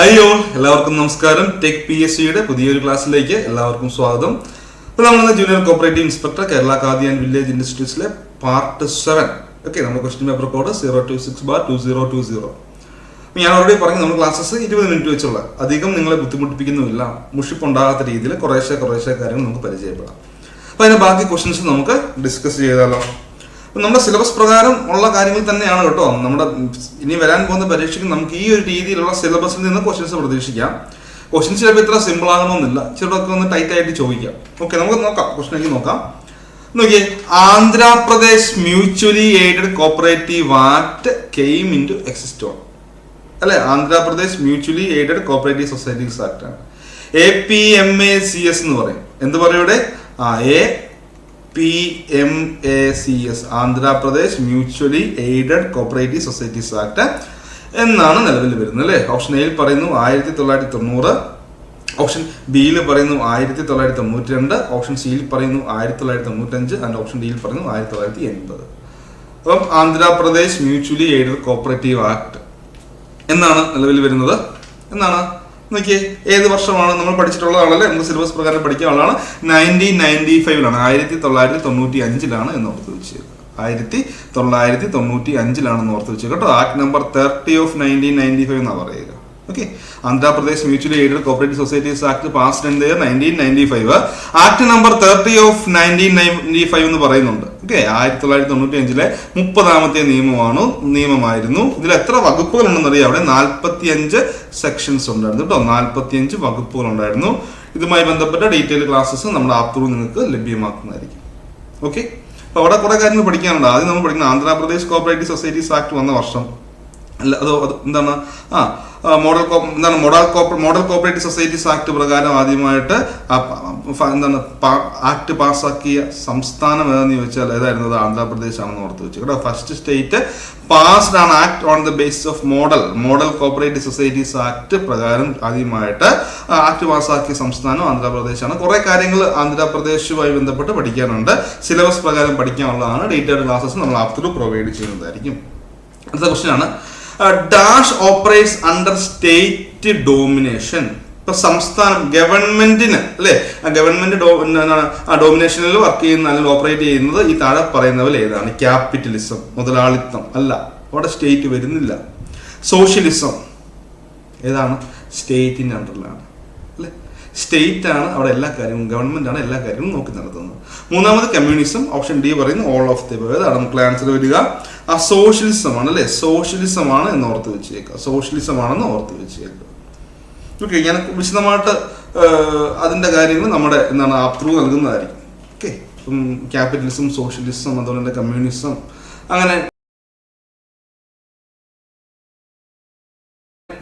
Hello എല്ലാവർക്കും നമസ്കാരം. Tech P S സിയുടെ പുതിയൊരു ക്ലാസ്സിലേക്ക് എല്ലാവർക്കും സ്വാഗതം. അപ്പോൾ നമ്മൾ junior cooperative inspector Kerala Khadi and village ഇൻഡസ്ട്രീസിലെ part seven okay നമ്മുടെ question paper code zero two six bar two zero two zero ഞാൻ ഓൾറെഡി പറഞ്ഞു നമ്മൾ ക്ലാസ്സസ് ഇരുപത് മിനിറ്റ് വെച്ചുള്ള. അധികം നിങ്ങളെ ബുദ്ധിമുട്ടിപ്പിക്കുന്നുമില്ല. മുഷിപ്പുണ്ടാകാത്ത രീതിയിൽ കുറേശ്ശെ കുറേശ്ശെ കാര്യങ്ങൾ നമുക്ക് പരിചയപ്പെടാം. അപ്പൊ അതിന്റെ ബാക്കി ക്വസ്റ്റ്യൻസ് നമുക്ക് ഡിസ്കസ് ചെയ്താലോ? നമ്മുടെ സിലബസ് പ്രകാരം ഉള്ള കാര്യങ്ങൾ തന്നെയാണ് കേട്ടോ. നമ്മുടെ ഇനി വരാൻ പോകുന്ന പരീക്ഷയ്ക്ക് നമുക്ക് ഈ ഒരു രീതിയിലുള്ള സിലബസിൽ നിന്ന് ക്വസ്റ്റ്യൻസ് പ്രതീക്ഷിക്കാം. ക്വസ്റ്റ്യൻസ് ചിലപ്പോൾ ഇത്ര സിമ്പിൾ ആകണമെന്നില്ല. ചിലതൊക്കെ ഒന്ന് ടൈറ്റ് ആയിട്ട് ചോദിക്കാം. ഓക്കെ നമുക്ക് നോക്കാം. ക്വസ്റ്റ്യനിലേക്ക് നോക്കാം. നോക്കിയേ. Andhra Pradesh mutually aided cooperative act came in to എക്സിസ്റ്റോൺ അല്ലെ? Andhra Pradesh mutually aided cooperative societies act ആണ്. A P M A C S എന്ന് പറയും. എന്ത് പറയൂടെ ആ A P M A C S Andhra Pradesh mutually aided cooperative societies act എന്നാണ് നിലവിൽ വരുന്നത് അല്ലേ? ഓപ്ഷൻ എയിൽ പറയുന്നു ആയിരത്തി തൊള്ളായിരത്തി തൊണ്ണൂറ് ഓപ്ഷൻ ബിയിൽ പറയുന്നു ആയിരത്തി തൊള്ളായിരത്തി തൊണ്ണൂറ്റി രണ്ട് ഓപ്ഷൻ സിയിൽ പറയുന്നു ആയിരത്തി തൊള്ളായിരത്തി തൊണ്ണൂറ്റഞ്ച് ആൻഡ് ഓപ്ഷൻ ഡിയിൽ പറയുന്നു ആയിരത്തി തൊള്ളായിരത്തി എൺപത് അപ്പം Andhra Pradesh mutually aided cooperative act എന്നാണ് നിലവിൽ വരുന്നത്. എന്നാണ് നോക്കിയേ ഏത് വർഷമാണ് നമ്മൾ പഠിച്ചിട്ടുള്ളതാണല്ലേ നമുക്ക് സിലബസ് പ്രകാരം പഠിക്കാനുള്ളതാണ് നയന്റീൻ നയന്റി ഫൈവിലാണ് ആയിരത്തി തൊള്ളായിരത്തി തൊണ്ണൂറ്റി അഞ്ചിലാണ് എന്ന് ഓർത്ത് വെച്ചത് ആയിരത്തി തൊള്ളായിരത്തി തൊണ്ണൂറ്റി അഞ്ചിലാണെന്ന് ഓർത്ത് വെച്ചത് കേട്ടോ? Act number thirty of nineteen ninety five എന്നാണ് പറയുക okay Andhra Pradesh mutual aided cooperative societies act passed in their nineteen ninety five act number thirty of nineteen ninety five എന്ന് പറയുന്നുണ്ട്. ഓക്കെ ആയിരത്തി തൊള്ളായിരത്തി തൊണ്ണൂറ്റി അഞ്ചിലെ മുപ്പതാമത്തെ നിയമമാണ് നിയമമായിരുന്നു. ഇതിൽ എത്ര വകുപ്പുകൾ ഉണ്ടെന്ന് അറിയാം അവിടെ നാൽപ്പത്തി അഞ്ച് സെക്ഷൻസ് ഉണ്ടായിരുന്നു കേട്ടോ. നാൽപ്പത്തി അഞ്ച് വകുപ്പുകൾ ഉണ്ടായിരുന്നു ഇതുമായി ബന്ധപ്പെട്ട ഡീറ്റെയിൽ ക്ലാസ്സസ് നമ്മുടെ ആപ്പ് ത്രൂ നിങ്ങൾക്ക് ലഭ്യമാക്കുന്നതായിരിക്കും. ഓക്കെ അപ്പൊ അവിടെ കുറെ കാര്യങ്ങൾ പഠിക്കാനുണ്ട്. ആദ്യം നമ്മൾ പഠിക്കുന്ന ആന്ധ്രാപ്രദേശ് കോപ്പറേറ്റീവ് സൊസൈറ്റീസ് ആക്ട് വന്ന വർഷം. അല്ല അതോ എന്താണ്? ആ, മോഡൽ എന്താണ് model model cooperative societies act പ്രകാരം ആദ്യമായിട്ട് എന്താണ് ആക്ട് പാസ്സാക്കിയ സംസ്ഥാനം ഏതെന്ന് ചോദിച്ചാൽ ഏതായിരുന്നു? അത് ആന്ധ്രാപ്രദേശ് ആണെന്ന് ഓർത്ത് വെച്ചു കേട്ടോ. ഫസ്റ്റ് സ്റ്റേറ്റ് പാസ്ഡ് ആണ് act on the basis of model. Model cooperative societies act പ്രകാരം ആദ്യമായിട്ട് ആക്ട് പാസ്സാക്കിയ സംസ്ഥാനം ആന്ധ്രാപ്രദേശ് ആണ് കുറെ കാര്യങ്ങൾ ആന്ധ്രാപ്രദേശുമായി ബന്ധപ്പെട്ട് പഠിക്കാനുണ്ട്. സിലബസ് പ്രകാരം പഠിക്കാനുള്ളതാണ് ഡീറ്റെയിൽഡ് ക്ലാസ്സസ് നമ്മൾ ആപ്റ്റർ പ്രൊവൈഡ് ചെയ്യുന്നതായിരിക്കും. അടുത്ത ക്വസ്റ്റ്യൻ ആണ്. Dash operates under state domination ഇപ്പൊ സംസ്ഥാനം ഗവൺമെന്റിന് അല്ലെ? ഗവൺമെന്റ് എന്താണ് ഡോമിനേഷനിൽ വർക്ക് ചെയ്യുന്ന അല്ലെങ്കിൽ ഓപ്പറേറ്റ് ചെയ്യുന്നത് ഈ താഴെ പറയുന്നവൽ ഏതാണ്? ക്യാപിറ്റലിസം മുതലാളിത്തം. അല്ല അവിടെ സ്റ്റേറ്റ് വരുന്നില്ല. സോഷ്യലിസം ഏതാണ്? സ്റ്റേറ്റിന്റെ അണ്ടറിലാണ് സ്റ്റേറ്റ് ആണ് അവിടെ എല്ലാ കാര്യവും ഗവൺമെന്റ് ആണ് എല്ലാ കാര്യവും നോക്കി നടത്തുന്നത്. മൂന്നാമത് കമ്മ്യൂണിസം ഓപ്ഷൻ ഡി പറയുന്നു ഓൾ ഓഫ് ദി ഏതാണ് നമുക്ക് ആൻസർ വരിക. ആ സോഷ്യലിസം ആണ് അല്ലെ? സോഷ്യലിസം ആണ് എന്ന് ഓർത്ത് വെച്ചേക്കുക. സോഷ്യലിസം ആണെന്ന് ഓർത്ത് വെച്ചേക്കുക. ഓക്കെ ഞാൻ വിശദമായിട്ട് അതിന്റെ കാര്യങ്ങൾ നമ്മുടെ എന്താണ് ത്രൂ നൽകുന്നതായിരിക്കും. ഓക്കെ ക്യാപിറ്റലിസം സോഷ്യലിസം അതുപോലെ തന്നെ കമ്മ്യൂണിസം അങ്ങനെ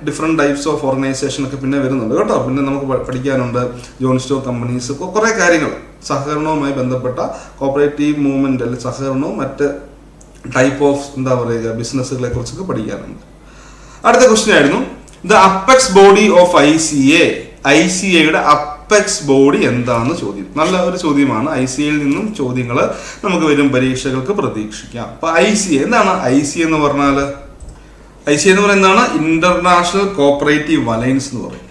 ഡിഫറെന്റ് ടൈപ്സ് ഓഫ് ഓർഗനൈസേഷൻ ഒക്കെ പിന്നെ വരുന്നുണ്ട്. കേട്ടോ. പിന്നെ നമുക്ക് പഠിക്കാനുണ്ട്. ജോൺ സ്റ്റോ കമ്പനീസ് കുറേ കാര്യങ്ങൾ. സഹകരണവുമായി ബന്ധപ്പെട്ട കോപ്പറേറ്റീവ് മൂവ്മെന്റ് അല്ലെങ്കിൽ സഹകരണവും മറ്റ് ടൈപ്പ് ഓഫ് എന്താ പറയുക ബിസിനസ്സുകളെ കുറിച്ചൊക്കെ പഠിക്കാനുണ്ട്. അടുത്ത ക്വസ്റ്റ്യൻ ആയിരുന്നു. The apex body of I C A I C എയുടെ അപ്പെക്സ് ബോഡി എന്താണെന്ന് ചോദ്യം. നല്ല ഒരു ചോദ്യമാണ്. ഐ സി എയിൽ നിന്നും ചോദ്യങ്ങൾ നമുക്ക് വരും പരീക്ഷകൾക്ക് പ്രതീക്ഷിക്കാം. അപ്പൊ ഐ സി എ എന്താണ് ഐ സി എന്ന് പറഞ്ഞാൽ ഐ സി എന്ന് പറയുന്നതാണ് ഇന്റർനാഷണൽ കോപ്പറേറ്റീവ് അലയൻസ് എന്ന് പറയും.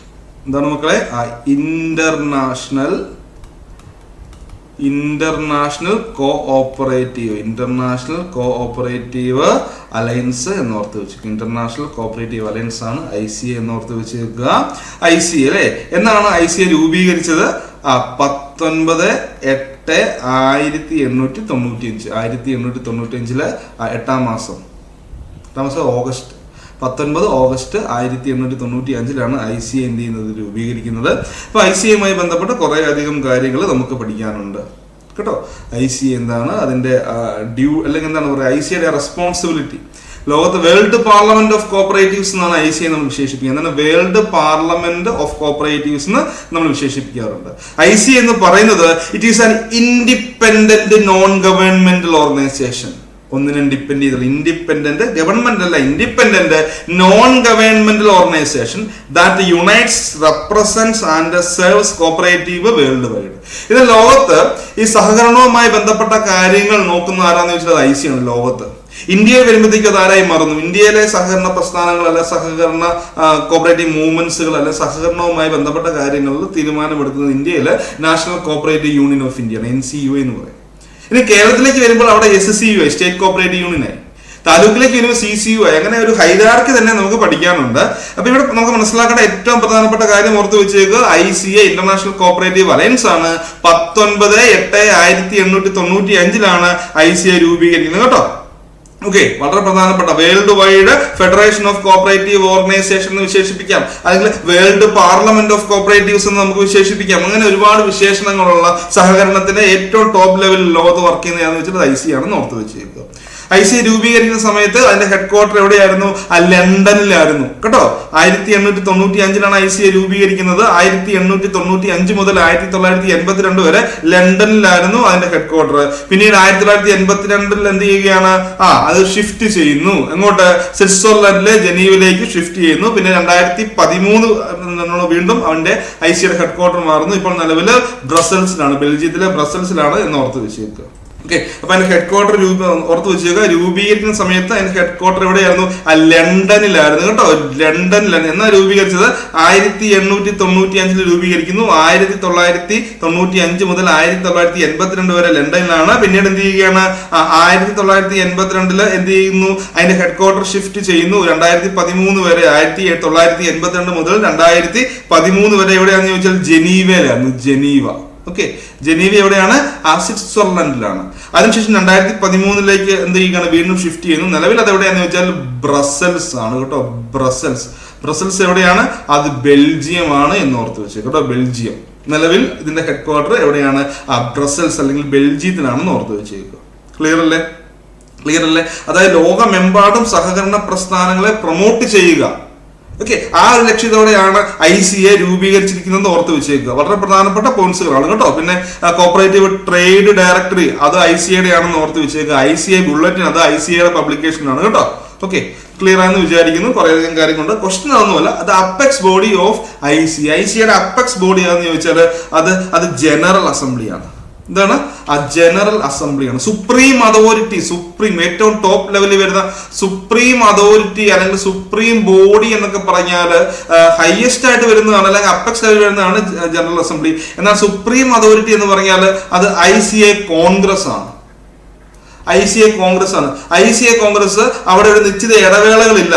എന്താണ് മക്കളെ? International international cooperative international cooperative alliance എന്നോർത്ത് വെച്ചു ഇന്റർനാഷണൽ കോപ്പറേറ്റീവ് അലയൻസ് ആണ് ഐ സി എന്ന് എന്നോർത്ത് വെച്ചിരിക്കുക ഐ സി അല്ലേ? എന്നാണ് ഐ സി രൂപീകരിച്ചത്? ആ പത്തൊൻപത് എട്ട് ആയിരത്തി എണ്ണൂറ്റി തൊണ്ണൂറ്റി അഞ്ച് ആയിരത്തി എണ്ണൂറ്റി തൊണ്ണൂറ്റി അഞ്ചിലെ എട്ടാം മാസം. എട്ടാം മാസം ഓഗസ്റ്റ്. പത്തൊൻപത് ഓഗസ്റ്റ് ആയിരത്തി എണ്ണൂറ്റി തൊണ്ണൂറ്റി അഞ്ചിലാണ് ഐ സി എന്ത് ചെയ്യുന്നത് രൂപീകരിക്കുന്നത്. അപ്പോൾ ഐ സി എമ്മായി ബന്ധപ്പെട്ട് കുറേ അധികം കാര്യങ്ങൾ നമുക്ക് പഠിക്കാനുണ്ട്. കേട്ടോ? ഐ സി എന്താണ് അതിന്റെ ഡ്യൂ അല്ലെങ്കിൽ എന്താണ് പറയുക ഐ സിയുടെ റെസ്പോൺസിബിലിറ്റി ലോകത്ത് വേൾഡ് പാർലമെന്റ് ഓഫ് കോപ്പറേറ്റീവ്സ് എന്നാണ് ഐ സി നമ്മൾ വിശേഷിപ്പിക്കുന്നത് എന്താണ് വേൾഡ് പാർലമെന്റ് ഓഫ് കോപ്പറേറ്റീവ്സ് എന്ന് നമ്മൾ വിശേഷിപ്പിക്കാറുണ്ട്. ഐ സി എന്ന് പറയുന്നത് it is an independent non governmental organisation ഒന്നിനും ഡിപ്പെൻഡ് ചെയ്തില്ല. ഇൻഡിപെൻഡന്റ് ഗവൺമെന്റ് അല്ല independent non governmental organisation that unites represents and serves cooperative world wide ഇത് ലോകത്ത് ഈ സഹകരണവുമായി ബന്ധപ്പെട്ട കാര്യങ്ങൾ നോക്കുന്ന ആരാന്ന് ചോദിച്ചാൽ ഐ സി ആണ് ലോകത്ത്. ഇന്ത്യയിൽ വരുമ്പോഴത്തേക്ക് അത് ആരായി മാറുന്നു? ഇന്ത്യയിലെ സഹകരണ പ്രസ്ഥാനങ്ങൾ അല്ലെ സഹകരണ കോപ്പറേറ്റീവ് മൂവ്മെന്റ്സുകൾ അല്ലെ സഹകരണവുമായി ബന്ധപ്പെട്ട കാര്യങ്ങളിൽ തീരുമാനമെടുക്കുന്നത് ഇന്ത്യയിലെ നാഷണൽ കോപ്പറേറ്റീവ് യൂണിയൻ ഓഫ് ഇന്ത്യയാണ് എൻ സി യു എന്ന് പറയും. ഇനി കേരളത്തിലേക്ക് വരുമ്പോൾ അവിടെ S C U state cooperative യൂണിയനായി താലൂക്കിലേക്ക് വരുമ്പോൾ സി സി യു ആയി. അങ്ങനെ ഒരു ഹൈദാർക്ക് തന്നെ നമുക്ക് പഠിക്കാനുണ്ട്. അപ്പൊ ഇവിടെ നമുക്ക് മനസ്സിലാക്കേണ്ട ഏറ്റവും പ്രധാനപ്പെട്ട കാര്യം ഓർത്ത് വെച്ചേക്ക് I C A international cooperative alliance ആണ്. പത്തൊൻപത് എട്ട് ആയിരത്തി എണ്ണൂറ്റി തൊണ്ണൂറ്റി അഞ്ചിലാണ് ഐ സി എ രൂപീകരിക്കുന്നത്. കേട്ടോ? ഓക്കെ വളരെ പ്രധാനപ്പെട്ട world wide federation of cooperative organisation എന്ന് വിശേഷിപ്പിക്കാം. അല്ലെങ്കിൽ വേൾഡ് പാർലമെന്റ് ഓഫ് കോപ്പറേറ്റീവ്സ് എന്ന് നമുക്ക് വിശേഷിപ്പിക്കാം. അങ്ങനെ ഒരുപാട് വിശേഷണങ്ങളുള്ള സഹകരണത്തിന്റെ ഏറ്റവും ടോപ്പ് ലെവലിൽ ലോകത്ത് വർക്ക് വെച്ചിട്ട് ഐ സി ആണെന്ന് ഓർത്ത് വെച്ചേക്കുക. ഐ സി രൂപീകരിക്കുന്ന സമയത്ത് അതിന്റെ ഹെഡ് ക്വാർട്ടർ എവിടെയായിരുന്നു ലണ്ടനിലായിരുന്നു. കേട്ടോ? ആയിരത്തി എണ്ണൂറ്റി തൊണ്ണൂറ്റി അഞ്ചിലാണ് ഐ സി രൂപീകരിക്കുന്നത്. ആയിരത്തി എണ്ണൂറ്റി തൊണ്ണൂറ്റി അഞ്ച് മുതൽ ആയിരത്തി തൊള്ളായിരത്തി എൺപത്തിരണ്ട് വരെ ലണ്ടനിലായിരുന്നു അതിന്റെ ഹെഡ് ക്വാർട്ടർ പിന്നീട് ആയിരത്തി തൊള്ളായിരത്തി എൺപത്തിരണ്ടിൽ എന്ത് ചെയ്യുകയാണ്? ആ അത് ഷിഫ്റ്റ് ചെയ്യുന്നു. എങ്ങോട്ട്? സ്വിറ്റ്സർലൻഡിലെ ജനീവിലേക്ക് ഷിഫ്റ്റ് ചെയ്യുന്നു. പിന്നെ രണ്ടായിരത്തി പതിമൂന്ന് വീണ്ടും അവന്റെ ഐ സിയുടെ ഹെഡ് ക്വാർട്ടർ മാറുന്നു. ഇപ്പോൾ നിലവിൽ ബ്രസൽസിലാണ് ബെൽജിയത്തിലെ ബ്രസൽസിലാണ് എന്ന് ഓർത്ത് വെച്ചേക്കുക. ഓക്കെ അപ്പൊ അതിന്റെ ഹെഡ് ക്വാർട്ടർ ഓർത്ത് വെച്ചേക്കുക രൂപീകരിക്കുന്ന സമയത്ത് അതിന്റെ ഹെഡ് ക്വാർട്ടർ എവിടെയായിരുന്നു? ആ ലണ്ടനിലായിരുന്നു കേട്ടോ. ലണ്ടനിലാണ്. എന്നാ രൂപീകരിച്ചത്? ആയിരത്തി എണ്ണൂറ്റി തൊണ്ണൂറ്റി അഞ്ചിൽ രൂപീകരിക്കുന്നു. ആയിരത്തി തൊള്ളായിരത്തി തൊണ്ണൂറ്റി അഞ്ച് മുതൽ ആയിരത്തി തൊള്ളായിരത്തി എൺപത്തിരണ്ട് വരെ ലണ്ടനിലാണ്. പിന്നീട് എന്ത് ചെയ്യുകയാണ്? ആയിരത്തി തൊള്ളായിരത്തി എൺപത്തിരണ്ടിൽ എന്ത് ചെയ്യുന്നു? അതിന്റെ ഹെഡ് ക്വാർട്ടർ ഷിഫ്റ്റ് ചെയ്യുന്നു. രണ്ടായിരത്തി പതിമൂന്ന് വരെ ആയിരത്തി തൊള്ളായിരത്തി എൺപത്തിരണ്ട് മുതൽ രണ്ടായിരത്തി പതിമൂന്ന് വരെ എവിടെയാണെന്ന് ചോദിച്ചാൽ ജനീവയിലായിരുന്നു. ജനീവ. ഓക്കെ ജനീവ എവിടെയാണ്? സ്വിറ്റ്സർലൻഡിലാണ് അതിനുശേഷം രണ്ടായിരത്തി പതിമൂന്നിലേക്ക് എന്ത് ചെയ്യുകയാണ്? വീണ്ടും ഷിഫ്റ്റ് ചെയ്യുന്നു. നിലവിൽ അത് എവിടെയാണെന്ന് വെച്ചാൽ ബ്രസൽസ് ആണ് കേട്ടോ. ബ്രസൽസ് ബ്രസൽസ് എവിടെയാണ്? അത് ബെൽജിയം ആണ് എന്ന് ഓർത്ത് വെച്ചത് കേട്ടോ. ബെൽജിയം. നിലവിൽ ഇതിന്റെ ഹെഡ് ക്വാർട്ടർ എവിടെയാണ്? ആ ബ്രസൽസ് അല്ലെങ്കിൽ ബെൽജിയത്തിലാണെന്ന് ഓർത്ത് വെച്ചേക്കുക ക്ലിയർ അല്ലേ? ക്ലിയർ അല്ലേ? അതായത് ലോകമെമ്പാടും സഹകരണ പ്രസ്ഥാനങ്ങളെ പ്രൊമോട്ട് ചെയ്യുക. ഓക്കെ ആ ഒരു ലക്ഷ്യത്തോടെയാണ് ഐ സി എ രൂപീകരിച്ചിരിക്കുന്നത് ഓർത്ത് വെച്ചേക്കുക. വളരെ പ്രധാനപ്പെട്ട പോയിന്റ്സുകളാണ് കേട്ടോ. പിന്നെ കോപ്പറേറ്റീവ് ട്രേഡ് ഡയറക്ടറി അത് ഐ സി എയുടെ ആണെന്ന് ഓർത്ത് വെച്ചേക്കുക. ഐ സി ഐ ബുള്ളറ്റിൻ അത് ഐ സി എയുടെ പബ്ലിക്കേഷനാണ് കേട്ടോ. ഓക്കെ ക്ലിയർ ആണെന്ന് വിചാരിക്കുന്നു. കുറേയധികം കാര്യങ്ങളുണ്ട്. ക്വസ്റ്റൻ അതൊന്നുമല്ല അത് apex body of I C I സിയുടെ അപ്പെക്സ് ബോഡി ആണെന്ന് ചോദിച്ചാൽ അത് അത് ജനറൽ അസംബ്ലിയാണ് എന്താണ് ആ ജനറൽ അസംബ്ലിയാണ് സുപ്രീം അതോറിറ്റി സുപ്രീം ഏറ്റവും ടോപ്പ് ലെവലിൽ വരുന്ന സുപ്രീം അതോറിറ്റി അല്ലെങ്കിൽ സുപ്രീം ബോഡി എന്നൊക്കെ പറഞ്ഞാൽ ഹയസ്റ്റ് ആയിട്ട് വരുന്നതാണ് അല്ലെങ്കിൽ അപ്പക്സ് ലെവലിൽ വരുന്നതാണ് ജനറൽ അസംബ്ലി എന്നാൽ സുപ്രീം അതോറിറ്റി എന്ന് പറഞ്ഞാൽ അത് ഐ സി എ കോൺഗ്രസ് ആണ്. ഐ സി എ കോൺഗ്രസ് ആണ്. ഐ സി എ കോൺഗ്രസ് അവിടെ ഒരു നിശ്ചിത ഇടവേളകളില്ല.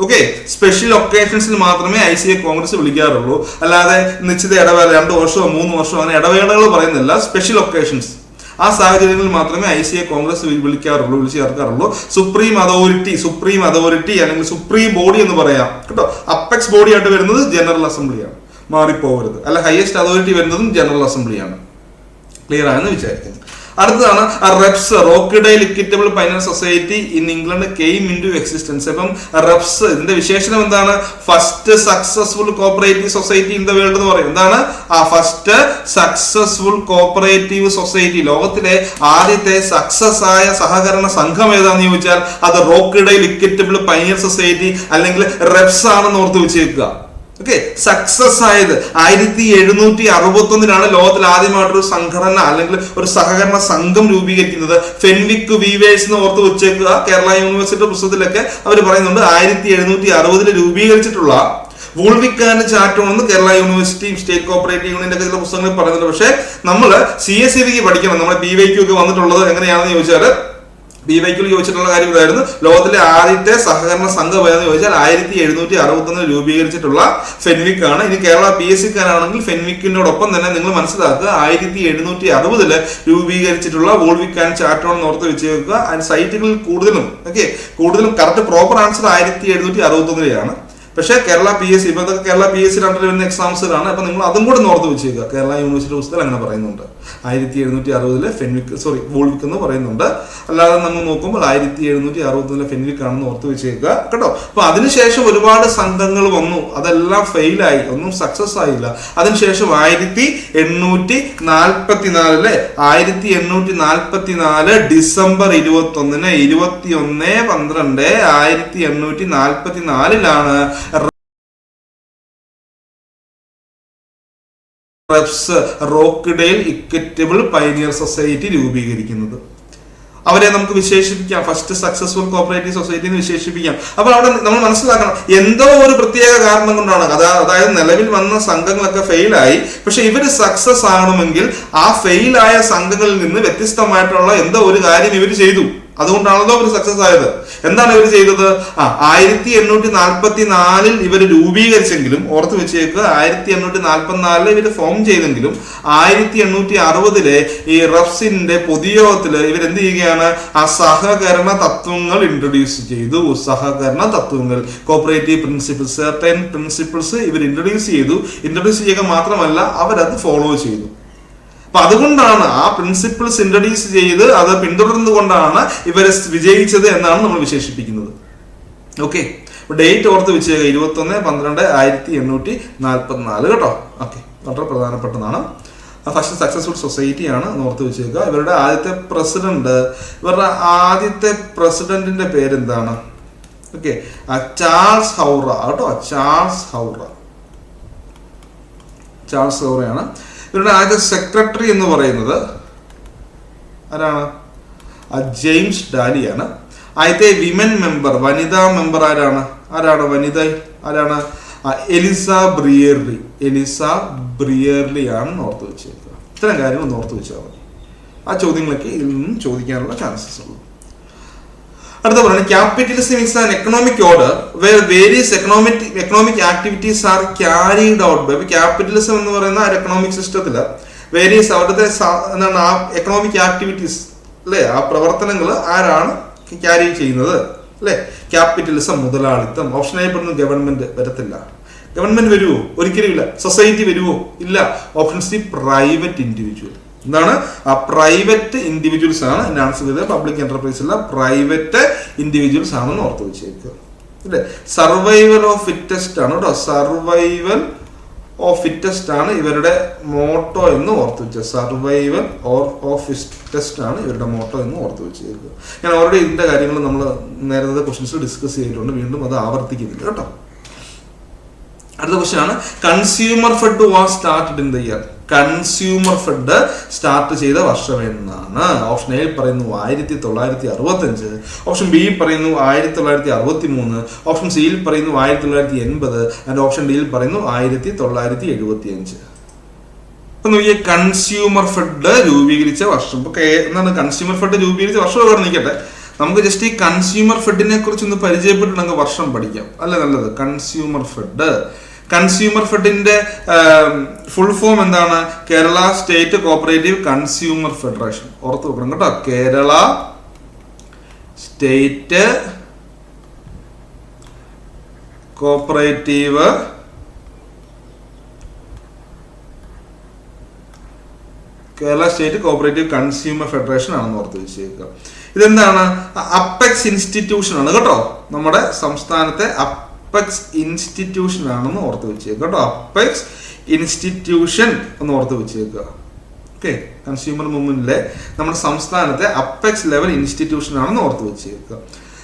ഓക്കെ സ്പെഷ്യൽ ഒക്കേഷൻസിൽ മാത്രമേ ഐ സി എ കോൺഗ്രസ് വിളിക്കാറുള്ളൂ. അല്ലാതെ നിശ്ചിത ഇടവേള രണ്ട് വർഷമോ മൂന്ന് വർഷമോ അങ്ങനെ ഇടവേളകൾ പറയുന്നില്ല. സ്പെഷ്യൽ ഒക്കേഷൻസ് ആ സാഹചര്യങ്ങളിൽ മാത്രമേ ഐ സി എ കോൺഗ്രസ് വിളിക്കാറുള്ളൂ വിളിച്ചു ചേർക്കാറുള്ളൂ. സുപ്രീം അതോറിറ്റി സുപ്രീം അതോറിറ്റി അല്ലെങ്കിൽ സുപ്രീം ബോഡി എന്ന് പറയാം. കേട്ടോ? അപ്പെക്സ് ബോഡി ആയിട്ട് വരുന്നത് ജനറൽ അസംബ്ലിയാണ് മാറിപ്പോകരുത്. അല്ല ഹയസ്റ്റ് അതോറിറ്റി വരുന്നതും ജനറൽ അസംബ്ലിയാണ് ക്ലിയർ ആണെന്ന് വിചാരിക്കുന്നു. അടുത്തതാണ് REPS Rochdale equitable finance society in England came in to existence. അപ്പം റെപ്സ് ഇതിന്റെ വിശേഷണം എന്താണ്? First successful cooperative society in the world എന്ന് പറയും. എന്താണ്? ആ ഫസ്റ്റ് സക്സസ്ഫുൾ കോപ്പറേറ്റീവ് സൊസൈറ്റി ലോകത്തിലെ ആദ്യത്തെ സക്സസ് ആയ സഹകരണ സംഘം ഏതാണെന്ന് ചോദിച്ചാൽ അത് റോക്കിഡൈൽ ലിക്വിറ്റബിൾ ഫൈനാൻസ് സൊസൈറ്റി അല്ലെങ്കിൽ റെപ്സ് ആണെന്ന് ഓർത്ത് വെച്ചേക്കുക. ഓക്കെ സക്സസ് ആയത് ആയിരത്തി എഴുന്നൂറ്റി അറുപത്തി ഒന്നിലാണ് ലോകത്തിൽ ആദ്യമായിട്ടൊരു സംഘടന അല്ലെങ്കിൽ ഒരു സഹകരണ സംഘം രൂപീകരിക്കുന്നത്. ഫെൻവിക് വീവേഴ്സ് എന്ന് ഓർത്ത് വെച്ചേക്കുക. കേരള യൂണിവേഴ്സിറ്റി പുസ്തകത്തിലൊക്കെ അവർ പറയുന്നുണ്ട് ആയിരത്തി എഴുന്നൂറ്റി അറുപതിൽ രൂപീകരിച്ചിട്ടുള്ള വൂൾവിക് ആൻഡ് ചാറ്റോൺ എന്ന് കേരള യൂണിവേഴ്സിറ്റിയും സ്റ്റേറ്റ് കോപ്പറേറ്റീവ് യൂണിയന്റെ ഒക്കെ ചില പുസ്തകങ്ങളിൽ പറയുന്നുണ്ട്. പക്ഷേ നമ്മൾ സി എസ് സി വിക്ക് പഠിക്കണം. നമ്മുടെ ബി വൈക്ക് ഒക്കെ വന്നിട്ടുള്ളത് എങ്ങനെയാണെന്ന് ചോദിച്ചാൽ ബി വൈക്കിൽ ചോദിച്ചിട്ടുള്ള കാര്യം ഇതായിരുന്നു. ലോകത്തിലെ ആദ്യത്തെ സഹകരണ സംഘം എന്ന് ചോദിച്ചാൽ ആയിരത്തി എഴുന്നൂറ്റി അറുപത്തി ഒന്നിൽ രൂപീകരിച്ചിട്ടുള്ള ഫെൻവിക് ആണ്. ഇനി കേരള പി എസ് സിക്കാരാണെങ്കിൽ ഫെൻവിക്കിനോടൊപ്പം തന്നെ നിങ്ങൾ മനസ്സിലാക്കുക ആയിരത്തി എഴുന്നൂറ്റി അറുപതിൽ രൂപീകരിച്ചിട്ടുള്ള വോൾവിക് ആൻഡ് ചാർട്ടോൺ ഓർത്ത് വെച്ചേക്കുക ആൻഡ് സൈറ്റുകളിൽ കൂടുതലും ഓക്കെ കൂടുതലും കറക്റ്റ് പ്രോപ്പർ ആൻസർ ആയിരത്തി എഴുന്നൂറ്റി അറുപത്തി ഒന്നിലെയാണ് പക്ഷേ കേരള പി എസ് സി ഇപ്പൊ ഇതൊക്കെ കേരള പി എസ് സി രണ്ടിൽ വരുന്ന എക്സാംസിലാണ് അപ്പൊ നിങ്ങൾ അതും കൂടെ നോർത്ത് വെച്ചേക്കുക. കേരള യൂണിവേഴ്സിറ്റി പുസ്തകം അങ്ങനെ പറയുന്നുണ്ട്. ആയിരത്തി എഴുന്നൂറ്റി അറുപതിലെ ഫെൻവിക് സോറി വോൾവിക് എന്ന് പറയുന്നുണ്ട്. അല്ലാതെ നമ്മൾ നോക്കുമ്പോൾ ആയിരത്തി എഴുന്നൂറ്റി അറുപത്തിലെ ഫെൻവിക് ആണെന്ന് ഓർത്ത് വെച്ചേക്കുക. കേട്ടോ? അപ്പൊ അതിനുശേഷം ഒരുപാട് സംഘങ്ങൾ വന്നു. അതെല്ലാം ഫെയിലായി ഒന്നും സക്സസ് ആയില്ല. അതിനുശേഷം ആയിരത്തി എണ്ണൂറ്റി നാൽപ്പത്തിനാലിലെ ആയിരത്തി എണ്ണൂറ്റി നാൽപ്പത്തിനാല് ഡിസംബർ ഇരുപത്തി ഒന്നിന് ഇരുപത്തി ഒന്ന് പന്ത്രണ്ട് ആയിരത്തി എണ്ണൂറ്റി നാൽപ്പത്തി നാലിലാണ് REPS Rochdale equitable pioneer society രൂപീകരിക്കുന്നത്. അവരെ നമുക്ക് വിശേഷിപ്പിക്കാം. ഫസ്റ്റ് സക്സസ്ഫുൾ കോപ്പറേറ്റീവ് സൊസൈറ്റി എന്ന് വിശേഷിപ്പിക്കാം. അപ്പോൾ അവിടെ നമ്മൾ മനസ്സിലാക്കണം എന്തോ ഒരു പ്രത്യേക കാരണം കൊണ്ടാണ്. അതാ അതായത് നിലവിൽ വന്ന സംഘങ്ങളൊക്കെ ഫെയിലായി. പക്ഷെ ഇവർ സക്സസ് ആകണമെങ്കിൽ ആ ഫെയിലായ സംഘങ്ങളിൽ നിന്ന് വ്യത്യസ്തമായിട്ടുള്ള എന്തോ ഒരു കാര്യം ഇവർ ചെയ്തു. അതുകൊണ്ടാണല്ലോ അവർ സക്സസ് ആയത്. എന്താണ് ഇവർ ചെയ്തത്? ആ ആയിരത്തി എണ്ണൂറ്റി നാൽപ്പത്തി നാലിൽ ഇവർ രൂപീകരിച്ചെങ്കിലും ഓർത്ത് വെച്ചേക്ക് ആയിരത്തി എണ്ണൂറ്റി നാൽപ്പത്തി നാലിൽ ഇവർ ഫോം ചെയ്തെങ്കിലും ആയിരത്തി എണ്ണൂറ്റി അറുപതിലെ ഈ റഫ്സിന്റെ പൊതുയോഗത്തിൽ ഇവർ എന്ത് ചെയ്യുകയാണ്? ആ സഹകരണ തത്വങ്ങൾ ഇൻട്രൊഡ്യൂസ് ചെയ്തു. സഹകരണ തത്വങ്ങൾ. കോപ്പറേറ്റീവ് പ്രിൻസിപ്പിൾസ് ടെൻ പ്രിൻസിപ്പിൾസ് ഇവർ ഇൻട്രൊഡ്യൂസ് ചെയ്തു. ഇൻട്രൊഡ്യൂസ് ചെയ്യുക മാത്രമല്ല അവരത് ഫോളോ ചെയ്തു. അപ്പൊ അതുകൊണ്ടാണ് ആ പ്രിൻസിപ്പിൾസ് ഇൻട്രഡ്യൂസ് ചെയ്ത് അത് പിന്തുടർന്നുകൊണ്ടാണ് ഇവരെ വിജയിച്ചത് എന്നാണ് നമ്മൾ വിശേഷിപ്പിക്കുന്നത്. ഓക്കെ ഡേറ്റ് ഓർത്ത് വെച്ചേക്കുക ഇരുപത്തി ഒന്ന് പന്ത്രണ്ട് ആയിരത്തി എണ്ണൂറ്റി നാൽപ്പത്തി നാല് കേട്ടോ? ഓക്കെ വളരെ പ്രധാനപ്പെട്ടതാണ്. ഫസ്റ്റ് സക്സസ്ഫുൾ സൊസൈറ്റി ആണ് ഓർത്ത് വെച്ചേക്കുക. ഇവരുടെ ആദ്യത്തെ പ്രസിഡന്റ് ഇവരുടെ ആദ്യത്തെ പ്രസിഡന്റിന്റെ പേരെന്താണ്? ഓക്കെ ചാൾസ് ഹൗറ കേട്ടോ? Charles Howarth. ചാൾസ് ഹൗറയാണ്. ഇവരുടെ ആദ്യത്തെ സെക്രട്ടറി എന്ന് പറയുന്നത് ആരാണ്? ജെയിംസ് ഡാലിയാണ്. ആദ്യത്തെ വിമൻ മെമ്പർ വനിതാ മെമ്പർ ആരാണ്? ആരാണ് വനിത? ആരാണ്? എലിസ ബ്രിയർലി. എലിസ ബ്രിയർലി ആണ് ഓർത്ത് വെച്ചേക്കുക ഇത്തരം കാര്യങ്ങൾ ഓർത്ത് വെച്ചാൽ മതി ആ ചോദ്യങ്ങളൊക്കെ ഇതിൽ നിന്നും ചോദിക്കാനുള്ള ചാൻസസ് ഉള്ളൂ. അടുത്ത പറയുന്നത് capitalism is an economic order where various economic economic activities are carried out by capitalism എന്ന് പറയുന്ന ഒരു എക്കണോമിക് സിസ്റ്റത്തിൽ വേരിയസ് അവിടുത്തെ എന്താണ് ആ എക്കണോമിക് ആക്ടിവിറ്റീസ് അല്ലേ ആ പ്രവർത്തനങ്ങൾ ആരാണ് ക്യാരി ചെയ്യുന്നത് അല്ലേ ക്യാപിറ്റലിസം മുതലാളിത്തം. ഓപ്ഷൻ പറയുന്നത് ഗവൺമെന്റ് വരത്തില്ല. ഗവൺമെന്റ് വരുമോ ഒരിക്കലും ഇല്ല. സൊസൈറ്റി വരുമോ ഇല്ല. ഓപ്ഷൻ സി പ്രൈവറ്റ് ഇൻഡിവിജ്വൽ എന്താണ്? ആ പ്രൈവറ്റ് ഇൻഡിവിജ്വൽസ് ആണ്. എന്റെ ആൻസർ ചെയ്തത് പബ്ലിക് എന്റർപ്രൈസ് അല്ല പ്രൈവറ്റ് ഇൻഡിവിജ്വൽസ് ആണെന്ന് ഓർത്ത് വെച്ചേക്കുക. അല്ലേ? സർവൈവൽ ഓഫ് ഫിറ്റസ്റ്റ് ആണ് കേട്ടോ സർവൈവൽ ഓഫ് ഫിറ്റസ്റ്റ് ആണ് ഇവരുടെ മോട്ടോ എന്ന് ഓർത്ത് വെച്ചത് സർവൈവൽ ഓഫ് ഫിറ്റസ്റ്റ് ആണ് ഇവരുടെ മോട്ടോ എന്ന് ഓർത്ത് വെച്ചേക്കുക. ഞാൻ ഓൾറെഡി ഇതിന്റെ കാര്യങ്ങൾ നമ്മൾ നേരത്തെ ക്വസ്റ്റ്യൻസ് ഡിസ്കസ് ചെയ്തിട്ടുണ്ട്. വീണ്ടും അത് ആവർത്തിക്കുന്നില്ല കേട്ടോ. അടുത്ത ക്വസ്റ്റ്യൻ ആണ്. Consumer fed was started in the year consumer fed start ചെയ്ത വർഷം എന്നാണ്. ഓപ്ഷൻ എ പറയുന്നു ആയിരത്തി തൊള്ളായിരത്തി അറുപത്തി അഞ്ച് ഓപ്ഷൻ ബി പറയുന്നു ആയിരത്തി തൊള്ളായിരത്തി അറുപത്തി മൂന്ന് ഓപ്ഷൻ സിയിൽ പറയുന്നു ആയിരത്തി തൊള്ളായിരത്തി എൺപത് ആൻഡ് ഓപ്ഷൻ ഡിയിൽ പറയുന്നു ആയിരത്തി തൊള്ളായിരത്തി എഴുപത്തി അഞ്ച് അപ്പൊ നോക്കിയ കൺസ്യൂമർ ഫെഡ് രൂപീകരിച്ച വർഷം. ഇപ്പൊ എന്താണ്? കൺസ്യൂമർ ഫെഡ് രൂപീകരിച്ച വർഷം ഒക്കെ നിൽക്കട്ടെ നമുക്ക് ജസ്റ്റ് ഈ കൺസ്യൂമർ ഫെഡിനെ കുറിച്ച് ഒന്ന് പരിചയപ്പെട്ടിട്ടുണ്ടെങ്കിൽ വർഷം പഠിക്കാം. അല്ല നല്ലത്? കൺസ്യൂമർ ഫെഡ് കൺസ്യൂമർ ഫെഡിന്റെ ഫുൾ ഫോം എന്താണ്? Kerala state cooperative consumer federation ഓർത്ത് വെക്കണം കേട്ടോ. Kerala state cooperative Kerala state cooperative consumer federation ആണെന്ന് ഓർത്ത് വെച്ചേക്കുക. ഇതെന്താണ്? അപ്പെക്സ് ഇൻസ്റ്റിറ്റ്യൂഷൻ ആണ്. കേട്ടോ? നമ്മുടെ സംസ്ഥാനത്തെ അപ്പെക്സ് ഇൻസ്റ്റിറ്റ്യൂഷൻ ആണെന്ന് ഓർത്ത് വെച്ചേക്കുക കേട്ടോ? അപ്പെക്സ് ഇൻസ്റ്റിറ്റ്യൂഷൻ എന്ന് ഓർത്ത് വെച്ചേക്കുക ഓക്കെ കൺസ്യൂമർ മൂവ്മെന്റിലെ നമ്മുടെ സംസ്ഥാനത്തെ അപ്പെക്സ് ലെവൽ ഇൻസ്റ്റിറ്റ്യൂഷൻ ആണെന്ന് ഓർത്ത് വെച്ചേക്കുക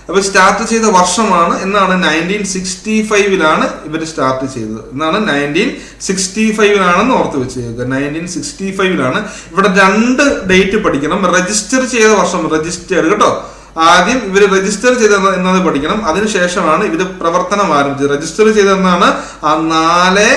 അപ്പൊ സ്റ്റാർട്ട് ചെയ്ത വർഷമാണ് എന്നാണ് നയന്റീൻ സിക്സ്റ്റി ഫൈവിലാണ് ഇവർ സ്റ്റാർട്ട് ചെയ്തത്. എന്നാണ് നയന്റീൻ സിക്സ്റ്റി ഫൈവിലാണെന്ന് ഓർത്ത് വെച്ചേക്കുക. നയന്റീൻ സിക്സ്റ്റി ഫൈവിലാണ് ഇവിടെ രണ്ട് ഡേറ്റ് പഠിക്കണം. രജിസ്റ്റർ ചെയ്ത വർഷം രജിസ്റ്റർ കേട്ടോ. ആദ്യം ഇവർ രജിസ്റ്റർ ചെയ്ത എന്നത് പഠിക്കണം. അതിനുശേഷമാണ് ഇവർ പ്രവർത്തനം ആരംഭിച്ചത്. രജിസ്റ്റർ ചെയ്തതെന്നാണ് ആ നാല്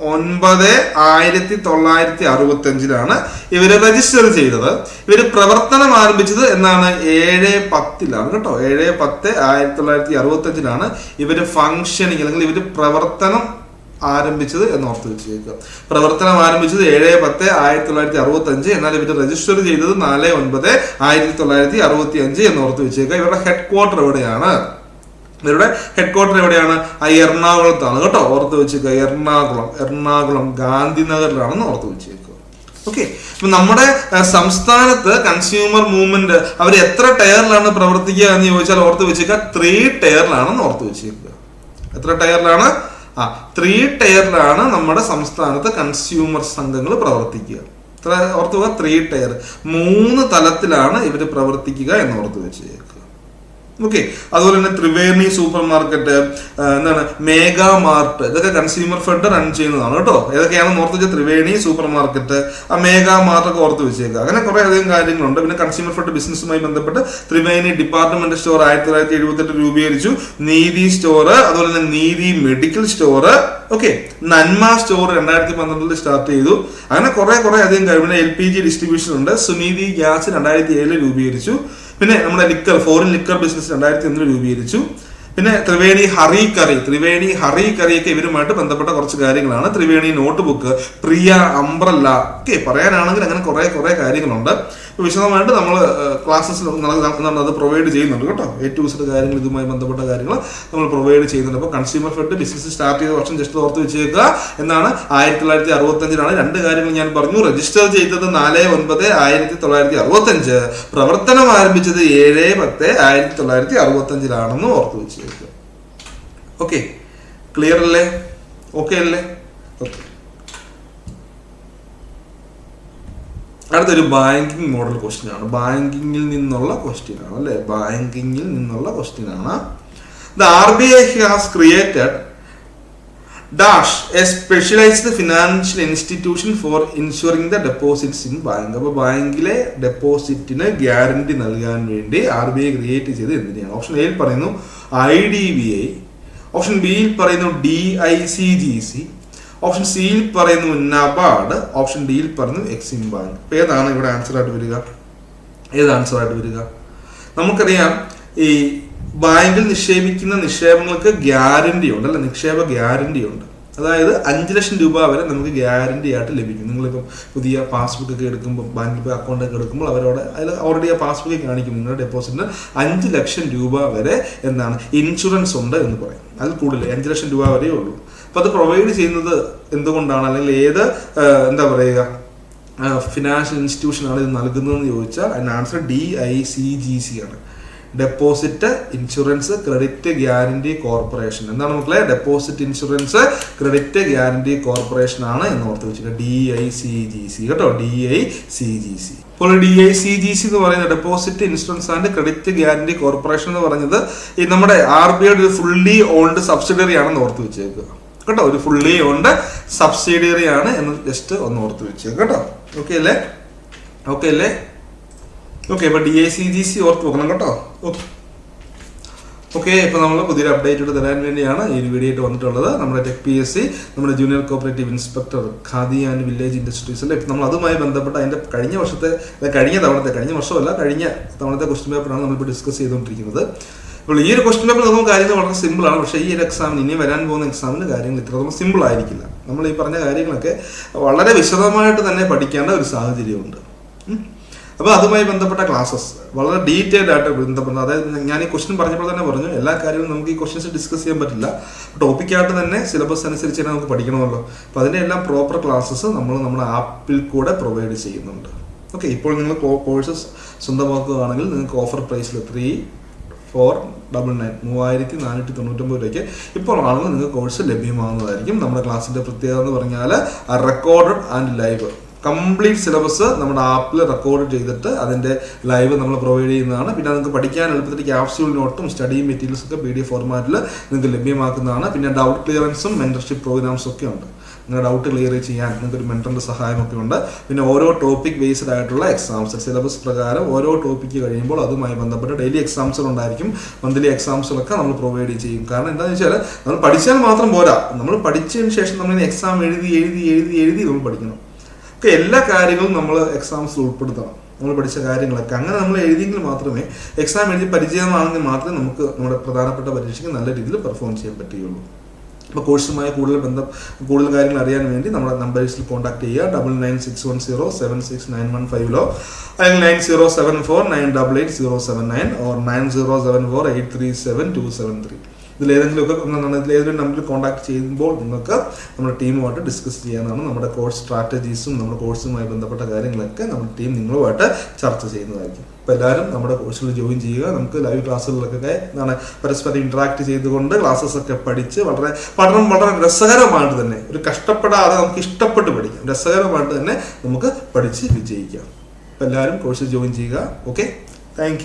ഒൻപത് ആയിരത്തി തൊള്ളായിരത്തി അറുപത്തി അഞ്ചിലാണ് ഇവർ രജിസ്റ്റർ ചെയ്തത്. ഇവർ പ്രവർത്തനം ആരംഭിച്ചത് എന്നാണ് ഏഴ് പത്തിലാണ് കേട്ടോ. ഏഴ് പത്ത് ആയിരത്തി തൊള്ളായിരത്തി അറുപത്തി അഞ്ചിലാണ് ഇവർ ഫങ്ഷനിങ് അല്ലെങ്കിൽ ഇവർ പ്രവർത്തനം ആരംഭിച്ചത് എന്ന് ഓർത്ത് വെച്ചേക്കുക. പ്രവർത്തനം ആരംഭിച്ചത് ഏഴ് പത്ത് ആയിരത്തി തൊള്ളായിരത്തി അറുപത്തി അഞ്ച് എന്നാൽ ഇവർ രജിസ്റ്റർ ചെയ്തത് നാല് ഒൻപത് ആയിരത്തി തൊള്ളായിരത്തി അറുപത്തി അഞ്ച് എന്ന് ഓർത്ത് വെച്ചേക്കുക. ഇവരുടെ ഹെഡ് ക്വാർട്ടർ എവിടെയാണ്? ഇവരുടെ ഹെഡ് ക്വാർട്ടർ എവിടെയാണ്? ആ എറണാകുളത്താണ്. കേട്ടോ? ഓർത്ത് വെച്ചേക്കുക എറണാകുളം. എറണാകുളം ഗാന്ധിനഗറിലാണെന്ന് ഓർത്ത് വെച്ചേക്കുക ഓക്കെ ഇപ്പൊ നമ്മുടെ സംസ്ഥാനത്ത് കൺസ്യൂമർ മൂവ്മെന്റ് അവർ എത്ര ടയറിലാണ് പ്രവർത്തിക്കുക എന്ന് ചോദിച്ചാൽ ഓർത്ത് വെച്ചേക്കുക ത്രീ ടയറിലാണെന്ന് ഓർത്ത് വെച്ചേക്കുക എത്ര ടയറിലാണ് ആ ത്രീ ടയറിലാണ് നമ്മുടെ സംസ്ഥാനത്ത് കൺസ്യൂമർ സംഘങ്ങൾ പ്രവർത്തിക്കുക. ഓർത്ത് വെക്കുക? ത്രീ ടയർ മൂന്ന് തലത്തിലാണ് ഇവർ പ്രവർത്തിക്കുക എന്ന് ഓർത്ത് വെച്ചേക്കുക ഓക്കെ അതുപോലെ തന്നെ ത്രിവേണി സൂപ്പർ മാർക്കറ്റ് എന്താണ് മേഗാ മാർട്ട് ഇതൊക്കെ കൺസ്യൂമർ ഫെഡ് റൺ ചെയ്യുന്നതാണ് കേട്ടോ. ഏതൊക്കെയാണെന്ന് ഓർത്ത് വെച്ചാൽ ത്രിവേണി സൂപ്പർ മാർക്കറ്റ് ആ മേഗാ മാർട്ട് ഒക്കെ ഓർത്ത് വെച്ചേക്കുക. അങ്ങനെ കുറെ അധികം കാര്യങ്ങളുണ്ട്. പിന്നെ കൺസ്യൂമർ ഫെഡ് ബിസിനസ്സുമായി ബന്ധപ്പെട്ട് ത്രിവേണി ഡിപ്പാർട്ട്മെന്റ് സ്റ്റോർ ആയിരത്തി തൊള്ളായിരത്തി എഴുപത്തെട്ട് രൂപീകരിച്ചു. നീതി സ്റ്റോർ അതുപോലെ തന്നെ Neethi medical store okay Nanma store രണ്ടായിരത്തി പന്ത്രണ്ടിൽ സ്റ്റാർട്ട് ചെയ്തു. അങ്ങനെ കുറെ കുറെ അധികം കാര്യം എൽ പി ജി ഡിസ്ട്രിബ്യൂഷൻ ഉണ്ട്. സുനീതി ഗ്യാസ് രണ്ടായിരത്തി ഏഴിൽ രൂപീകരിച്ചു. പിന്നെ നമ്മുടെ ലിക്കർ ഫോറിൻ ലിക്കർ ബിസിനസ് രണ്ടായിരത്തി ഒന്നിൽ രൂപീകരിച്ചു. പിന്നെ Triveni hurry curry Triveni hurry കറിയൊക്കെ ഇവരുമായിട്ട് ബന്ധപ്പെട്ട കുറച്ച് കാര്യങ്ങളാണ്. Triveni note book Priya umbrella ഒക്കെ പറയാനാണെങ്കിൽ അങ്ങനെ കുറെ കുറെ കാര്യങ്ങളുണ്ട്. വിശദമായിട്ട് നമ്മൾ ക്ലാസ്സസിൽ അത് പ്രൊവൈഡ് ചെയ്യുന്നുണ്ട് കേട്ടോ. എ ടു കാര്യങ്ങൾ ഇതുമായി ബന്ധപ്പെട്ട കാര്യങ്ങൾ നമ്മൾ പ്രൊവൈഡ് ചെയ്യുന്നുണ്ട്. അപ്പോൾ കൺസ്യൂമർ ഫെഡ് ബിസിനസ് സ്റ്റാർട്ട് ചെയ്ത വർഷം ജസ്റ്റ് ഓർത്ത് വെച്ചേക്കുക എന്നാണ് ആയിരത്തി തൊള്ളായിരത്തി അറുപത്തഞ്ചിലാണ് രണ്ട് കാര്യങ്ങൾ ഞാൻ പറഞ്ഞു. രജിസ്റ്റർ ചെയ്തത് നാല് ഒൻപത് ആയിരത്തി തൊള്ളായിരത്തി അറുപത്തഞ്ച് പ്രവർത്തനം ആരംഭിച്ചത് ഏഴ് പത്ത് ആയിരത്തി തൊള്ളായിരത്തി അറുപത്തഞ്ചിലാണെന്ന് ഓർത്ത് വെച്ചേക്കുക. ഓക്കെ ക്ലിയർ അല്ലേ? ഓക്കെ അല്ലേ? ഓക്കെ അടുത്തൊരു ബാങ്കിങ് മോഡൽ ക്വസ്റ്റ്യൻ ആണ്. ബാങ്കിങ്ങിൽ നിന്നുള്ള ക്വസ്റ്റ്യൻ ആണ് അല്ലെ? ബാങ്കിങ്ങിൽ നിന്നുള്ള ക്വസ്റ്റ്യൻ ആണ്. The R B I has created dash a specialised financial institution for insuring the deposits in bank. അപ്പോൾ ബാങ്കിലെ ഡെപ്പോസിറ്റിന് ഗ്യാരണ്ടി നൽകാൻ വേണ്ടി ആർ ബി ഐ ക്രിയേറ്റ് ചെയ്ത് എന്തിനാണ് ഓപ്ഷൻ എയിൽ പറയുന്നു I D B I. Option ബിയിൽ പറയുന്നു D I C G C. Option സിയിൽ പറയുന്നു നബാഡ് ഓപ്ഷൻ ഡിയിൽ പറയുന്നു എക്സിം ബാങ്ക് അപ്പൊ ഏതാണ് ഇവിടെ ആൻസർ ആയിട്ട് വരിക? ഏത് ആൻസർ ആയിട്ട് വരിക? നമുക്കറിയാം ഈ ബാങ്കിൽ നിക്ഷേപിക്കുന്ന നിക്ഷേപങ്ങൾക്ക് ഗ്യാരണ്ടി ഉണ്ട് അല്ലെ? നിക്ഷേപ ഗ്യാരണ്ടി ഉണ്ട്. അതായത് അഞ്ച് ലക്ഷം രൂപ വരെ നമുക്ക് ഗ്യാരണ്ടി ആയിട്ട് ലഭിക്കും. നിങ്ങളിപ്പം പുതിയ പാസ്ബുക്ക് ഒക്കെ എടുക്കുമ്പോൾ ബാങ്കിൽ അക്കൗണ്ട് ഒക്കെ എടുക്കുമ്പോൾ അവരോട് അതിൽ ഓൾറെഡി ആ പാസ്ബുക്ക് കാണിക്കും. നിങ്ങളുടെ ഡെപ്പോസിറ്റിന് അഞ്ച് ലക്ഷം രൂപ വരെ എന്താണ് ഇൻഷുറൻസ് ഉണ്ട് എന്ന് പറയും. അതിൽ കൂടുതൽ അഞ്ച് ലക്ഷം രൂപ വരെയേ ഉള്ളൂ. അപ്പൊ അത് പ്രൊവൈഡ് ചെയ്യുന്നത് എന്തുകൊണ്ടാണ്? അല്ലെങ്കിൽ ഏത് എന്താ പറയുക? ഫിനാൻഷ്യൽ ഇൻസ്റ്റിറ്റ്യൂഷൻ ആണ് ഇത് നൽകുന്നതെന്ന് ചോദിച്ചാൽ അതിന് answer D I C G C ആണ്. Deposit insurance credit guarantee corporation എന്താണ് മക്കളെ? Deposit insurance credit guarantee corporation ആണ് എന്ന് ഓർത്ത് വെച്ചിട്ടുണ്ട് D I C G C കേട്ടോ? D I C G C ഇപ്പോൾ D I C G C എന്ന് പറയുന്നത് deposit insurance and credit guarantee corporation എന്ന് പറഞ്ഞത് ഈ നമ്മുടെ ആർ ബി ഐയുടെ ഒരു ഫുള്ളി ഓൺഡ് സബ്സിഡറി ആണെന്ന് ഓർത്ത് വെച്ചേക്കുക. കേട്ടോ ഒരു ഫുള്ളി ഉണ്ട്. സബ്സിഡിയറി ആണ് എന്ന് ജസ്റ്റ് ഒന്ന് ഓർത്ത് വെച്ചേക്കുക കേട്ടോ. ഓക്കെ അല്ലേ? ഓക്കെ അല്ലേ? ഓക്കെ ഇപ്പൊ D A C G C ഓർത്ത് വെക്കണം കേട്ടോ. ഓക്കെ ഓക്കെ ഇപ്പൊ നമ്മൾ പുതിയൊരു അപ്ഡേറ്റ് തരാൻ വേണ്ടിയാണ് ഈ ഒരു വീഡിയോ ആയിട്ട് വന്നിട്ടുള്ളത്. നമ്മുടെ ടെക് പി എസ് സി നമ്മുടെ junior cooperative inspector Khadi and village industries ഇൻഡസ്ട്രീസിലെ നമ്മൾ അതുമായി ബന്ധപ്പെട്ട അതിന്റെ കഴിഞ്ഞ വർഷത്തെ കഴിഞ്ഞ തവണത്തെ കഴിഞ്ഞ വർഷമല്ല കഴിഞ്ഞ തവണത്തെ ക്വസ്റ്റ്യൻ പേപ്പറാണ് നമ്മളിപ്പോൾ ഡിസ്കസ് ചെയ്തുകൊണ്ടിരിക്കുന്നത്. അപ്പോൾ ഈ ഒരു ക്വസ്റ്റ്യൻ പേപ്പർ നോക്കുമ്പോൾ കാര്യങ്ങൾ വളരെ സിമ്പിൾ ആണ്. പക്ഷേ ഈ ഒരു എക്സാമിന് ഇനി വരാൻ പോകുന്ന എക്സാമിന് കാര്യങ്ങൾ ഇത്രത്തോളം സിമ്പിൾ ആയിരിക്കില്ല. നമ്മൾ ഈ പറഞ്ഞ കാര്യങ്ങളൊക്കെ വളരെ വിശദമായിട്ട് തന്നെ പഠിക്കേണ്ട ഒരു സാഹചര്യമുണ്ട് അപ്പോൾ അതുമായി ബന്ധപ്പെട്ട ക്ലാസ്സസ് വളരെ ഡീറ്റെയിൽഡ് ആയിട്ട് ബന്ധപ്പെട്ട അതായത് ഞാൻ ഈ ക്വസ്റ്റ്യൻ പറഞ്ഞപ്പോൾ തന്നെ പറഞ്ഞു എല്ലാ കാര്യവും നമുക്ക് ഈ ക്വസ്റ്റ്യൻസ് ഡിസ്കസ് ചെയ്യാൻ പറ്റില്ല. ടോപ്പിക്കായിട്ട് തന്നെ സിലബസ് അനുസരിച്ച് തന്നെ നമുക്ക് പഠിക്കണമല്ലോ. അപ്പോൾ അതിന്റെ എല്ലാം പ്രോപ്പർ ക്ലാസ്സസ് നമ്മൾ നമ്മുടെ ആപ്പിൽ കൂടെ പ്രൊവൈഡ് ചെയ്യുന്നുണ്ട്. ഓക്കെ ഇപ്പോൾ നിങ്ങൾ കോഴ്സസ് സ്വന്തമാക്കുകയാണെങ്കിൽ നിങ്ങൾക്ക് ഓഫർ പ്രൈസിൽ ത്രീ ഫോർ ഡബിൾ നയൻ മൂവായിരത്തി നാനൂറ്റി തൊണ്ണൂറ്റൊമ്പത് രൂപയ്ക്ക് ഇപ്പോൾ ആണെങ്കിൽ നിങ്ങൾക്ക് കോഴ്സ് ലഭ്യമാകുന്നതായിരിക്കും. നമ്മുടെ ക്ലാസ്സിന്റെ പ്രത്യേകത എന്ന് പറഞ്ഞാൽ recorded and live complete syllabus നമ്മുടെ ആപ്പിൽ റെക്കോർഡ് ചെയ്തിട്ട് അതിന്റെ ലൈവ് നമ്മൾ പ്രൊവൈഡ് ചെയ്യുന്നതാണ്. പിന്നെ നിങ്ങൾക്ക് പഠിക്കാൻ എളുപ്പത്തിൽ ക്യാപ്സ്യൂൾ നോട്ടും സ്റ്റഡി മെറ്റീരിയൽസ് ഒക്കെ പി ഡി എഫ് ഫോർമാറ്റിൽ നിങ്ങൾക്ക് ലഭ്യമാക്കുന്നതാണ്. പിന്നെ ഡൗട്ട് ക്ലിയറൻസും മെന്റർഷിപ്പ് പ്രോഗ്രാംസും ഒക്കെ ഉണ്ട്. നിങ്ങൾ ഡൗട്ട് ക്ലിയർ ചെയ്യാൻ നിങ്ങൾക്ക് ഒരു മെന്ററിന്റെ സഹായമൊക്കെ ഉണ്ട്. പിന്നെ ഓരോ ടോപ്പിക് ബേസ്ഡ് ആയിട്ടുള്ള എക്സാംസ് സിലബസ് പ്രകാരം ഓരോ ടോപ്പിക്ക് കഴിയുമ്പോൾ അതുമായി ബന്ധപ്പെട്ട് ഡെയിലി എക്സാംസുകൾ ഉണ്ടായിരിക്കും. മന്ത്ലി എക്സാംസുകളൊക്കെ നമ്മൾ പ്രൊവൈഡ് ചെയ്യും. കാരണം എന്താണെന്ന് വെച്ചാൽ നമ്മൾ പഠിച്ചാൽ മാത്രം പോരാ. നമ്മൾ പഠിച്ചതിന് ശേഷം നമ്മൾ എക്സാം എഴുതി എഴുതി എഴുതി എഴുതി നമ്മൾ പഠിക്കണം. ഒക്കെ എല്ലാ കാര്യങ്ങളും നമ്മൾ എക്സാംസിൽ ഉൾപ്പെടുത്തണം. നമ്മൾ പഠിച്ച കാര്യങ്ങളൊക്കെ. അങ്ങനെ നമ്മൾ എഴുതിയെങ്കിൽ മാത്രമേ എക്സാം എഴുതി പരിചയമാണെങ്കിൽ മാത്രമേ നമുക്ക് നമ്മുടെ പ്രധാനപ്പെട്ട പരീക്ഷയ്ക്ക് നല്ല രീതിയിൽ പെർഫോം ചെയ്യാൻ പറ്റുകയുള്ളൂ. അപ്പോൾ കോഴ്സുമായി കൂടുതൽ ബന്ധം കൂടുതൽ കാര്യങ്ങൾ അറിയാൻ വേണ്ടി നമ്മുടെ നമ്പേഴ്സിൽ കോൺടാക്ട് ചെയ്യുക. Double nine six one zero seven six nine one ഫൈവിലോ അല്ലെങ്കിൽ nine zero seven four nine double eight zero seven nine or nine zero seven four eight three seven two seven three ഇതിലേതെങ്കിലുമൊക്കെ ഇതിലേതെങ്കിലും നമ്പറിൽ contact ചെയ്യുമ്പോൾ നിങ്ങൾക്ക് നമ്മുടെ ടീമുമായിട്ട് discuss ചെയ്യാനാണ് നമ്മുടെ course സ്ട്രാറ്റജീസും നമ്മുടെ കോഴ്സുമായി ബന്ധപ്പെട്ട കാര്യങ്ങളൊക്കെ നമ്മുടെ ടീം നിങ്ങളുമായിട്ട് ചർച്ച ചെയ്യുന്നതായിരിക്കും. അപ്പോൾ എല്ലാവരും നമ്മുടെ കോഴ്സിൽ ജോയിൻ ചെയ്യുക. നമുക്ക് ലൈവ് ക്ലാസ്സുകളിലൊക്കെ എന്താണ് പരസ്പരം ഇൻട്രാക്ട് ചെയ്തുകൊണ്ട് ക്ലാസ്സസ് ഒക്കെ പഠിച്ച് വളരെ പഠനം വളരെ രസകരമായിട്ട് തന്നെ ഒരു കഷ്ടപ്പെടാതെ നമുക്ക് ഇഷ്ടപ്പെട്ട് പഠിക്കാം. രസകരമായിട്ട് തന്നെ നമുക്ക് പഠിച്ച് വിജയിക്കാം. അപ്പോൾ എല്ലാവരും കോഴ്സ് ജോയിൻ ചെയ്യുക. Okay thank